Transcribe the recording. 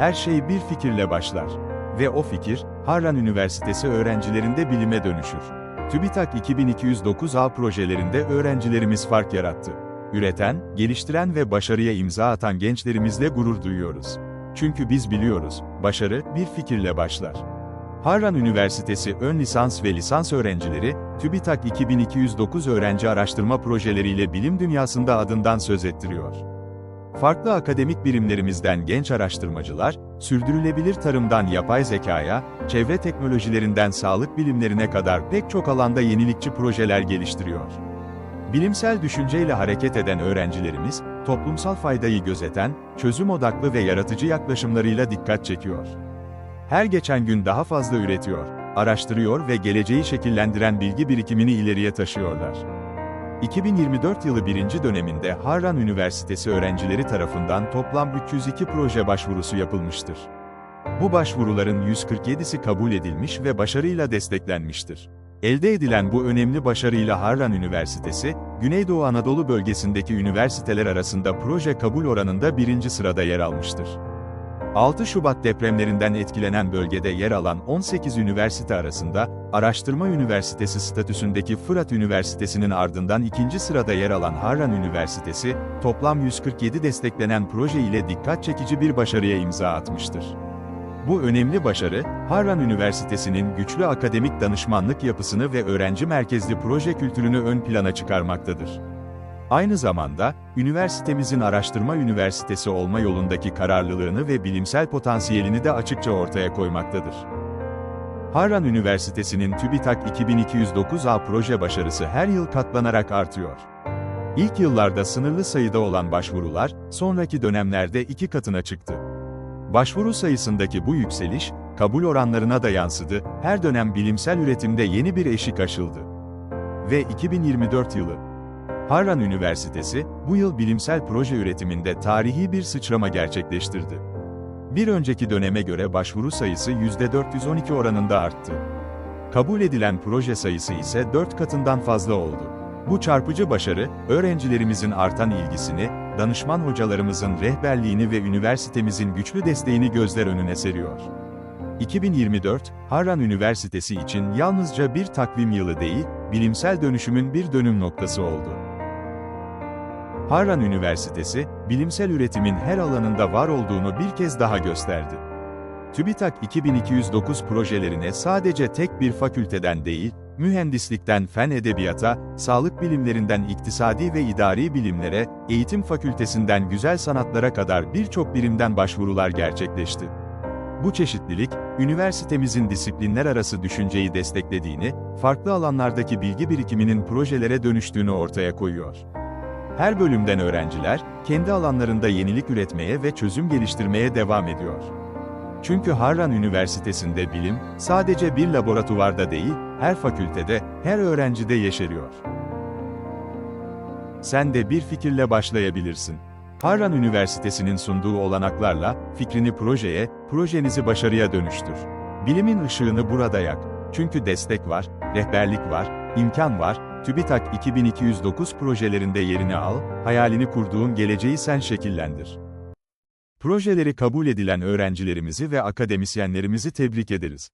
Her şey bir fikirle başlar. Ve o fikir, Harran Üniversitesi öğrencilerinde bilime dönüşür. TÜBİTAK 2209A projelerinde öğrencilerimiz fark yarattı. Üreten, geliştiren ve başarıya imza atan gençlerimizle gurur duyuyoruz. Çünkü biz biliyoruz, başarı bir fikirle başlar. Harran Üniversitesi ön lisans ve lisans öğrencileri, TÜBİTAK 2209 öğrenci araştırma projeleriyle bilim dünyasında adından söz ettiriyor. Farklı akademik birimlerimizden genç araştırmacılar, sürdürülebilir tarımdan yapay zekaya, çevre teknolojilerinden sağlık bilimlerine kadar pek çok alanda yenilikçi projeler geliştiriyor. Bilimsel düşünceyle hareket eden öğrencilerimiz, toplumsal faydayı gözeten, çözüm odaklı ve yaratıcı yaklaşımlarıyla dikkat çekiyor. Her geçen gün daha fazla üretiyor, araştırıyor ve geleceği şekillendiren bilgi birikimini ileriye taşıyorlar. 2024 yılı birinci döneminde Harran Üniversitesi öğrencileri tarafından toplam 302 proje başvurusu yapılmıştır. Bu başvuruların 147'si kabul edilmiş ve başarıyla desteklenmiştir. Elde edilen bu önemli başarıyla Harran Üniversitesi, Güneydoğu Anadolu bölgesindeki üniversiteler arasında proje kabul oranında birinci sırada yer almıştır. 6 Şubat depremlerinden etkilenen bölgede yer alan 18 üniversite arasında, Araştırma Üniversitesi statüsündeki Fırat Üniversitesi'nin ardından ikinci sırada yer alan Harran Üniversitesi, toplam 147 desteklenen proje ile dikkat çekici bir başarıya imza atmıştır. Bu önemli başarı, Harran Üniversitesi'nin güçlü akademik danışmanlık yapısını ve öğrenci merkezli proje kültürünü ön plana çıkarmaktadır. Aynı zamanda, üniversitemizin araştırma üniversitesi olma yolundaki kararlılığını ve bilimsel potansiyelini de açıkça ortaya koymaktadır. Harran Üniversitesi'nin TÜBİTAK 2209A proje başarısı her yıl katlanarak artıyor. İlk yıllarda sınırlı sayıda olan başvurular, sonraki dönemlerde iki katına çıktı. Başvuru sayısındaki bu yükseliş, kabul oranlarına da yansıdı, her dönem bilimsel üretimde yeni bir eşik aşıldı. Ve 2024 yılı, Harran Üniversitesi, bu yıl bilimsel proje üretiminde tarihi bir sıçrama gerçekleştirdi. Bir önceki döneme göre başvuru sayısı %412 oranında arttı. Kabul edilen proje sayısı ise 4 katından fazla oldu. Bu çarpıcı başarı, öğrencilerimizin artan ilgisini, danışman hocalarımızın rehberliğini ve üniversitemizin güçlü desteğini gözler önüne seriyor. 2024, Harran Üniversitesi için yalnızca bir takvim yılı değil, bilimsel dönüşümün bir dönüm noktası oldu. Harran Üniversitesi, bilimsel üretimin her alanında var olduğunu bir kez daha gösterdi. TÜBİTAK 2209 projelerine sadece tek bir fakülteden değil, mühendislikten fen edebiyata, sağlık bilimlerinden iktisadi ve idari bilimlere, eğitim fakültesinden güzel sanatlara kadar birçok birimden başvurular gerçekleşti. Bu çeşitlilik, üniversitemizin disiplinler arası düşünceyi desteklediğini, farklı alanlardaki bilgi birikiminin projelere dönüştüğünü ortaya koyuyor. Her bölümden öğrenciler, kendi alanlarında yenilik üretmeye ve çözüm geliştirmeye devam ediyor. Çünkü Harran Üniversitesi'nde bilim, sadece bir laboratuvarda değil, her fakültede, her öğrencide yeşeriyor. Sen de bir fikirle başlayabilirsin. Harran Üniversitesi'nin sunduğu olanaklarla, fikrini projeye, projenizi başarıya dönüştür. Bilimin ışığını burada yak. Çünkü destek var, rehberlik var, imkan var, TÜBİTAK 2209 projelerinde yerini al, hayalini kurduğun geleceği sen şekillendir. Projeleri kabul edilen öğrencilerimizi ve akademisyenlerimizi tebrik ederiz.